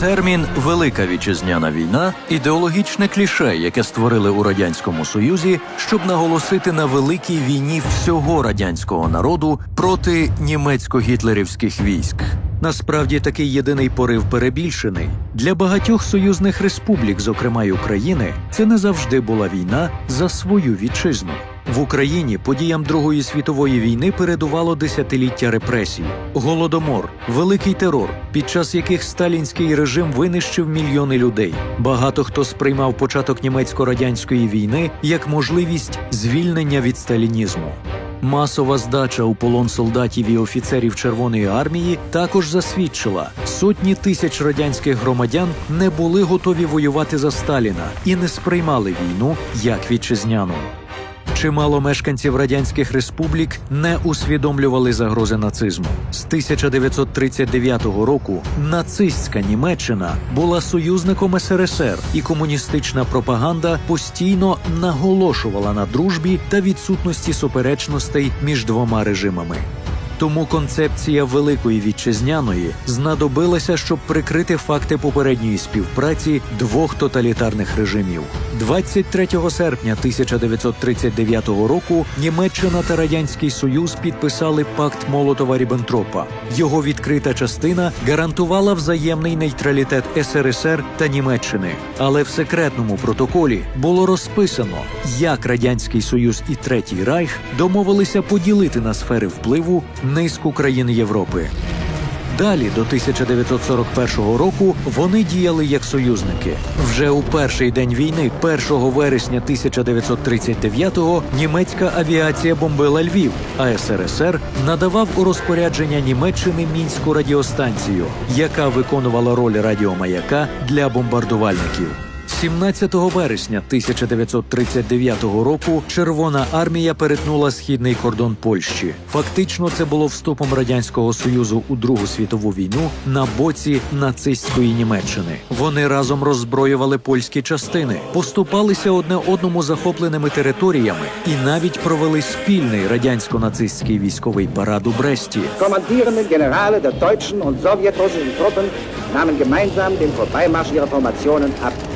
Термін Велика вітчизняна війна ідеологічне кліше, яке створили у радянському союзі, щоб наголосити на великій війні всього радянського народу проти німецько-гітлерівських військ. Насправді такий єдиний порив перебільшений для багатьох союзних республік, зокрема й України, це не завжди була війна за свою вітчизну. В Україні подіям Другої світової війни передувало десятиліття репресій, голодомор, великий терор, під час яких сталінський режим винищив мільйони людей. Багато хто сприймав початок німецько-радянської війни як можливість звільнення від сталінізму. Масова здача у полон солдатів і офіцерів Червоної армії також засвідчила, сотні тисяч радянських громадян не були готові воювати за Сталіна і не сприймали війну як вітчизняну. Чимало мешканців радянських республік не усвідомлювали загрози нацизму. З 1939 року нацистська Німеччина була союзником СРСР, і комуністична пропаганда постійно наголошувала на дружбі та відсутності суперечностей між двома режимами. Тому концепція великої вітчизняної знадобилася, щоб прикрити факти попередньої співпраці двох тоталітарних режимів. 23 серпня 1939 року Німеччина та Радянський Союз підписали пакт Молотова Ріббентропа. Його відкрита частина гарантувала взаємний нейтралітет СРСР та Німеччини. Але в секретному протоколі було розписано, як Радянський Союз і Третій Райх домовилися поділити на сфери впливу низку країн Європи. Далі, до 1941 року, вони діяли як союзники. Вже у перший день війни, 1 вересня 1939-го, німецька авіація бомбила Львів, а СРСР надавав у розпорядження Німеччини мінську радіостанцію, яка виконувала роль радіомаяка для бомбардувальників. 17 вересня 1939 року Червона армія перетнула східний кордон Польщі. Фактично, це було вступом радянського союзу у Другу світову війну на боці нацистської Німеччини. Вони разом роззброювали польські частини, поступалися одне одному захопленими територіями і навіть провели спільний радянсько-нацистський військовий парад у Бресті. kommandierenden Generale der deutschen und sowjetrussischen Truppen nahmen gemeinsam den Vorbeimarsch.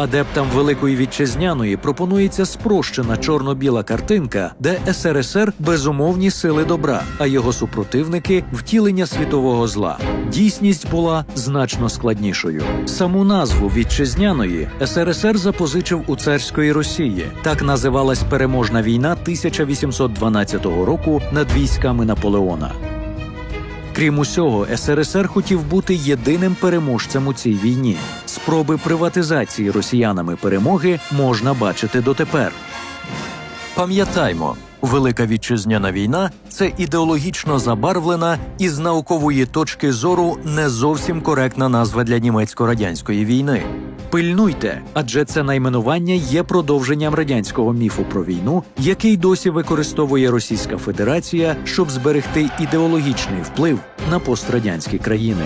Адептам Великої Вітчизняної пропонується спрощена чорно-біла картинка, де СРСР безумовні сили добра, а його супротивники втілення світового зла. Дійсність була значно складнішою. Саму назву вітчизняної СРСР запозичив у царської Росії. Так називалась переможна війна 1812 року над військами Наполеона. Крім усього, СРСР хотів бути єдиним переможцем у цій війні. Спроби приватизації росіянами перемоги можна бачити дотепер. Пам'ятаймо, Велика вітчизняна війна це ідеологічно забарвлена і з наукової точки зору не зовсім коректна назва для німецько-радянської війни. Пильнуйте, адже це найменування є продовженням радянського міфу про війну, який досі використовує Російська Федерація, щоб зберегти ідеологічний вплив на пострадянські країни.